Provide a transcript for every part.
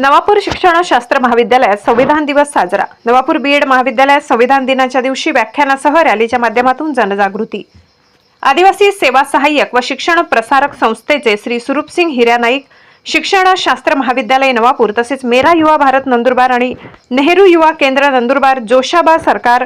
नवापूर शिक्षणशास्त्र महाविद्यालयात संविधान दिवस साजरा. नवापूर बीएड महाविद्यालयात संविधान दिनाच्या दिवशी व्याख्यानासह रॅलीच्या माध्यमातून जनजागृती. आदिवासी सेवा सहाय्यक व शिक्षण प्रसारक संस्थेचे श्री सुरूपसिंग हिऱ्या नाईक शिक्षणशास्त्र महाविद्यालय नवापूर तसेच मेरा युवा भारत नंदुरबार आणि नेहरू युवा केंद्र नंदुरबार जोशाबा सरकार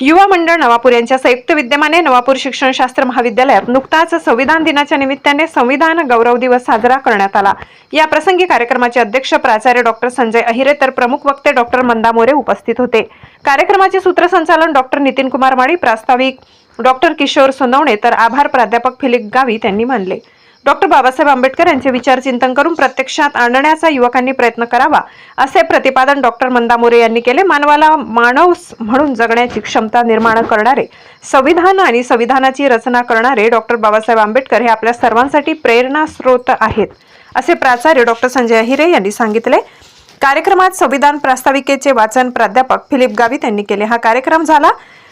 युवा मंडळ नवापूर यांच्या संयुक्त विद्यमाने नवापूर शिक्षणशास्त्र महाविद्यालयात नुकताच संविधान दिनाच्या निमित्ताने संविधान गौरव दिवस साजरा करण्यात आला. या प्रसंगी कार्यक्रमाचे अध्यक्ष प्राचार्य डॉक्टर संजय अहिरे तर प्रमुख वक्ते डॉक्टर मंदा मोरे उपस्थित होते. कार्यक्रमाचे सूत्रसंचालन डॉक्टर नितीन कुमार माळी प्रास्ताविक डॉक्टर किशोर सोनवणे तर आभार प्राध्यापक फिलिप गावी त्यांनी मानले. डॉक्टर बाबासाहेब आंबेडकर यांचे विचार चिंतन करून प्रत्यक्षात आणण्याचा युवकांनी प्रयत्न करावा असे प्रतिपादन डॉक्टर मंदा मोरे यांनी केले. मानवाला मानव म्हणून जगण्याची क्षमता निर्माण करणारे संविधान आणि संविधानाची रचना करणारे डॉक्टर बाबासाहेब आंबेडकर हे आपल्या सर्वांसाठी प्रेरणा स्रोत आहेत असे प्राचार्य डॉक्टर संजय अहिरे यांनी सांगितले. कार्यक्रमात संविधान प्रास्ताविकेचे वाचन प्राध्यापक फिलिप गावित यांनी केले. हा कार्यक्रम झाला.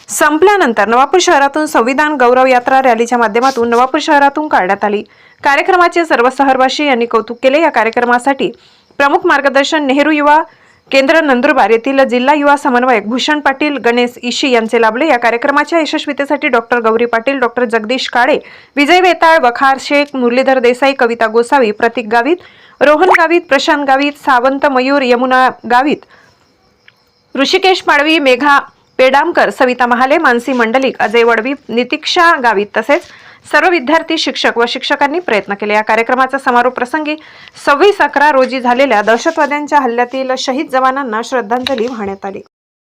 संपल्यानंतर नवापूर शहरातून संविधान गौरव यात्रा रॅलीच्या माध्यमातून नवापूर शहरातून काढण्यात आली. कार्यक्रमाचे सर्व सहरवाशी यांनी कौतुक केले. या कार्यक्रमासाठी प्रमुख मार्गदर्शन नेहरू युवा केंद्र नंदुरबार येथील जिल्हा युवा समन्वयक भूषण पाटील गणेश इशी यांचे लाभले. या कार्यक्रमाच्या यशस्वीतेसाठी डॉक्टर गौरी पाटील डॉक्टर जगदीश काळे विजय वेताळ वखार शेख मुरलीधर देसाई कविता गोसावी प्रतीक गावित रोहन गावित प्रशांत गावित सावंत मयूर यमुना गावित ऋषिकेश पाडवी मेघा पेडामकर सविता महाले मानसी मंडलिक अजय वडवी नितीक्षा गावित तसेच सर्व विद्यार्थी शिक्षक व शिक्षकांनी प्रयत्न केले. या कार्यक्रमाचा समारोप प्रसंगी सव्वीस अकरा रोजी झालेल्या दहशतवाद्यांच्या हल्ल्यातील शहीद जवानांना श्रद्धांजली वाहण्यात आली.